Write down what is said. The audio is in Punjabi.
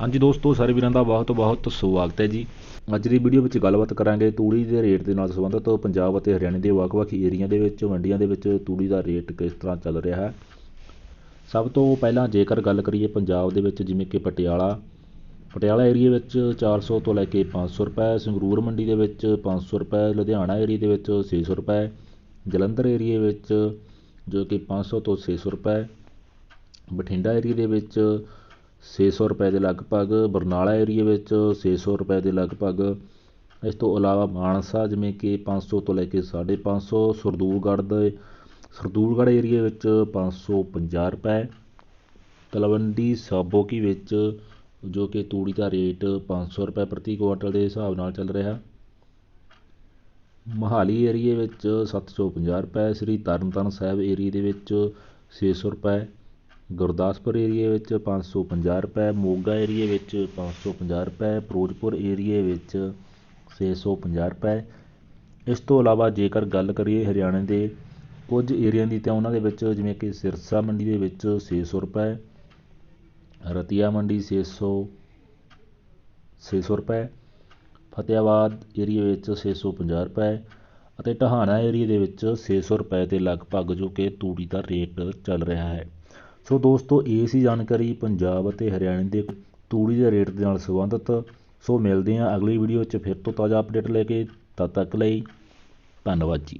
ਹਾਂਜੀ ਦੋਸਤੋ, ਸਾਰੇ ਵੀਰਾਂ ਦਾ ਬਹੁਤ ਬਹੁਤ ਸਵਾਗਤ ਹੈ ਜੀ। ਅੱਜ ਦੀ ਵੀਡੀਓ ਵਿੱਚ ਗੱਲਬਾਤ ਕਰਾਂਗੇ ਤੂੜੀ ਦੇ ਰੇਟ ਦੇ ਨਾਲ ਸੰਬੰਧਿਤ ਪੰਜਾਬ ਅਤੇ ਹਰਿਆਣਾ ਦੇ ਵੱਖ-ਵੱਖ ਏਰੀਆ ਦੇ ਵਿੱਚ ਮੰਡੀਆਂ ਦੇ ਵਿੱਚ ਤੂੜੀ ਦਾ ਰੇਟ ਕਿਸ ਤਰ੍ਹਾਂ ਚੱਲ ਰਿਹਾ ਹੈ। ਸਭ ਤੋਂ ਪਹਿਲਾਂ ਜੇਕਰ ਗੱਲ ਕਰੀਏ ਪੰਜਾਬ ਦੇ ਵਿੱਚ, ਜਿਵੇਂ ਕਿ ਪਟਿਆਲਾ ਪਟਿਆਲਾ ਏਰੀਆ ਵਿੱਚ 400 ਤੋਂ ਲੈ ਕੇ 500 ਰੁਪਏ, ਸੰਗਰੂਰ ਮੰਡੀ ਦੇ ਵਿੱਚ 500 ਰੁਪਏ, ਲੁਧਿਆਣਾ ਏਰੀਆ ਦੇ ਵਿੱਚ 600 ਰੁਪਏ, ਜਲੰਧਰ ਏਰੀਆ ਵਿੱਚ ਜੋ ਕਿ 500 ਤੋਂ 600 ਰੁਪਏ, ਬਠਿੰਡਾ ਏਰੀਆ ਦੇ ਵਿੱਚ ਛੇ ਸੌ ਰੁਪਏ ਦੇ ਲਗਭਗ, ਬਰਨਾਲਾ ਏਰੀਏ ਵਿੱਚ ਛੇ ਸੌ ਰੁਪਏ ਦੇ ਲਗਭਗ। ਇਸ ਤੋਂ ਇਲਾਵਾ ਮਾਨਸਾ ਜਿਵੇਂ ਕਿ ਪੰਜ ਸੌ ਤੋਂ ਲੈ ਕੇ 550 ਸਰਦੂਲਗੜ੍ਹ ਦੇ, ਸਰਦੂਲਗੜ੍ਹ ਏਰੀਏ ਵਿੱਚ 550 ਰੁਪਏ। ਤਲਵੰਡੀ, ਸਾਬੋਕੀ ਵਿੱਚ ਜੋ ਕਿ ਤੂੜੀ ਦਾ ਰੇਟ ਪੰਜ ਸੌ ਰੁਪਏ ਪ੍ਰਤੀ ਕੁਆਂਟਲ ਦੇ ਹਿਸਾਬ ਨਾਲ ਚੱਲ ਰਿਹਾ। ਮੋਹਾਲੀ ਏਰੀਏ ਵਿੱਚ 750 ਰੁਪਏ, ਸ੍ਰੀ ਤਰਨ ਤਾਰਨ ਸਾਹਿਬ ਏਰੀਏ ਦੇ ਵਿੱਚ ਛੇ ਸੌ ਰੁਪਏ। ਗੁਰਦਾਸਪੁਰ ਏਰੀਏ ਵਿੱਚ 550 ਰੁਪਏ, ਮੋਗਾ ਏਰੀਏ ਵਿੱਚ 550 ਰੁਪਏ, ਫਿਰੋਜ਼ਪੁਰ ਏਰੀਏ ਵਿੱਚ 650 ਰੁਪਏ। ਇਸ ਤੋਂ ਇਲਾਵਾ ਜੇਕਰ ਗੱਲ ਕਰੀਏ ਹਰਿਆਣੇ ਦੇ ਕੁਝ ਏਰੀਆ ਦੀ, ਤਾਂ ਉਹਨਾਂ ਦੇ ਵਿੱਚ ਜਿਵੇਂ ਕਿ ਸਿਰਸਾ ਮੰਡੀ ਦੇ ਵਿੱਚ ਛੇ ਸੌ ਰੁਪਏ, ਰਤੀਆ ਮੰਡੀ ਛੇ ਸੌ ਛੇ ਸੌ ਰੁਪਏ, ਫਤਿਆਬਾਦ ਏਰੀਏ ਵਿੱਚ 650 ਰੁਪਏ ਅਤੇ ਟਹਾਣਾ ਏਰੀਏ ਦੇ ਵਿੱਚ ਛੇ ਸੌ ਰੁਪਏ ਦੇ ਲਗਭਗ ਜੋ ਕਿ ਤੂੜੀ ਦਾ ਰੇਟ ਚੱਲ ਰਿਹਾ ਹੈ। ਸੋ ਦੋਸਤੋ, ਇਹ ਸੀ ਜਾਣਕਾਰੀ ਪੰਜਾਬ ਅਤੇ ਹਰਿਆਣੇ ਦੇ ਤੂੜੀ ਦੇ ਰੇਟ ਦੇ ਨਾਲ ਸੰਬੰਧਿਤ। ਸੋ ਮਿਲਦੇ ਹਾਂ ਅਗਲੀ ਵੀਡੀਓ 'ਚ, ਫਿਰ ਤੋਂ ਤਾਜ਼ਾ ਅਪਡੇਟ ਲੈ ਕੇ, ਤਦ ਤੱਕ ਲਈ ਧੰਨਵਾਦ ਜੀ।